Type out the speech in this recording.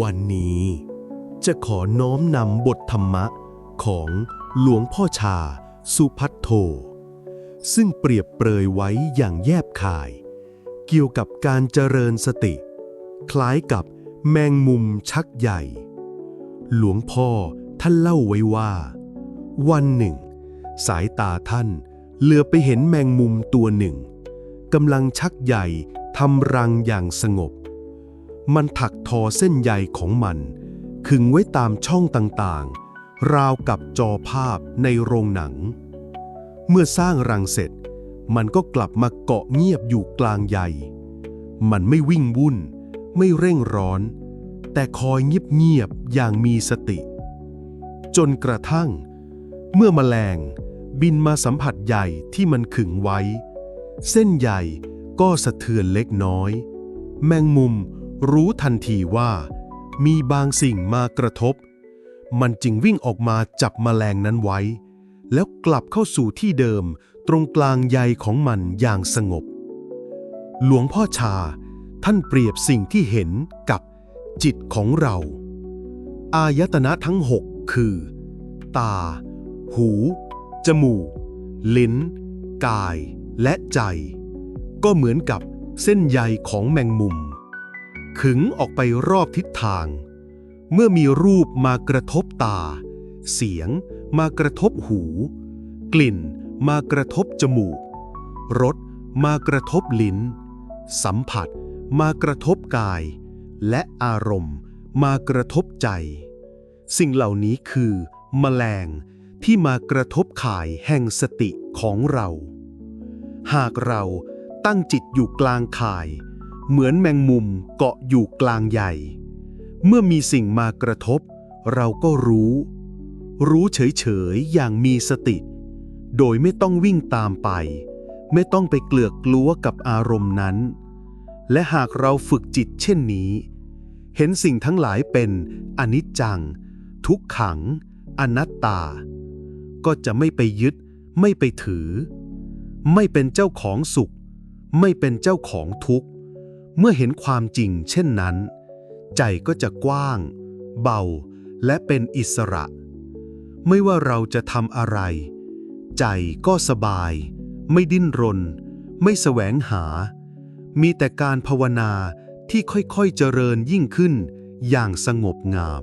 วันนี้จะขอน้อมนำบทธรรมะของหลวงพ่อชา สุพัทโท ซึ่งเปรียบเปรยไว้อย่างแยบคาย เกี่ยวกับการเจริญสติ คล้ายกับแมงมุมชักใหญ่ หลวงพ่อท่านเล่าไว้ว่า วันหนึ่ง สายตาท่านเหลือไปเห็นแมงมุมตัวหนึ่งกำลังชักใหญ่ทำรังอย่างสงบ มันถักทอเส้นใยของมัน ขึงไว้ตามช่องต่างๆ ราวกับจอภาพในโรงหนัง เมื่อสร้างรังเสร็จ มันก็กลับมาเกาะเงียบอยู่กลางใย มันไม่วิ่งวุ่น ไม่เร่งร้อน แต่คอยเงียบๆอย่างมีสติ จนกระทั่ง เมื่อมแมลงบินมาสัมผัสใยที่มันขึงไว้ เส้นใยก็สะเทือนเล็กน้อย แมงมุม รู้ทันทีว่า มีบางสิ่งมากระทบ มันจึงวิ่งออกมาจับแมลงนั้นไว้ แล้วกลับเข้าสู่ที่เดิมตรงกลางใยของมันอย่างสงบ หลวงพ่อชา ท่านเปรียบสิ่งที่เห็นกับจิตของเรา อายตนะทั้งหกคือ ตา หู จมูก ลิ้น กาย และใจ ก็เหมือนกับเส้นใยของแมงมุม ขึงออกไปรอบทิศทาง เมื่อมีรูปมากระทบตา เสียงมากระทบหู กลิ่นมากระทบจมูก รสมากระทบลิ้น สัมผัสมากระทบกาย และอารมณ์มากระทบใจ สิ่งเหล่านี้คือ แมลงที่มากระทบข่ายแห่งสติของเรา หากเราตั้งจิตอยู่กลางข่าย เหมือนแมงมุมเกาะอยู่กลางใหญ่ เมื่อมีสิ่งมากระทบ เราก็รู้ รู้เฉยๆ อย่างมีสติ โดยไม่ต้องวิ่งตามไป ไม่ต้องไปเกลือกกลัวกับอารมณ์นั้น และหากเราฝึกจิตเช่นนี้ เห็นสิ่งทั้งหลายเป็นอนิจจัง ทุกขัง อนัตตา ก็จะไม่ไปยึด ไม่ไปถือ ไม่เป็นเจ้าของสุข ไม่เป็นเจ้าของทุกข์ เมื่อเห็นความจริงเช่นนั้น ใจก็จะกว้าง เบา และเป็นอิสระ ไม่ว่าเราจะทำอะไร ใจก็สบาย ไม่ดิ้นรน ไม่แสวงหา มีแต่การภาวนาที่ค่อยๆเจริญยิ่งขึ้นอย่างสงบงาม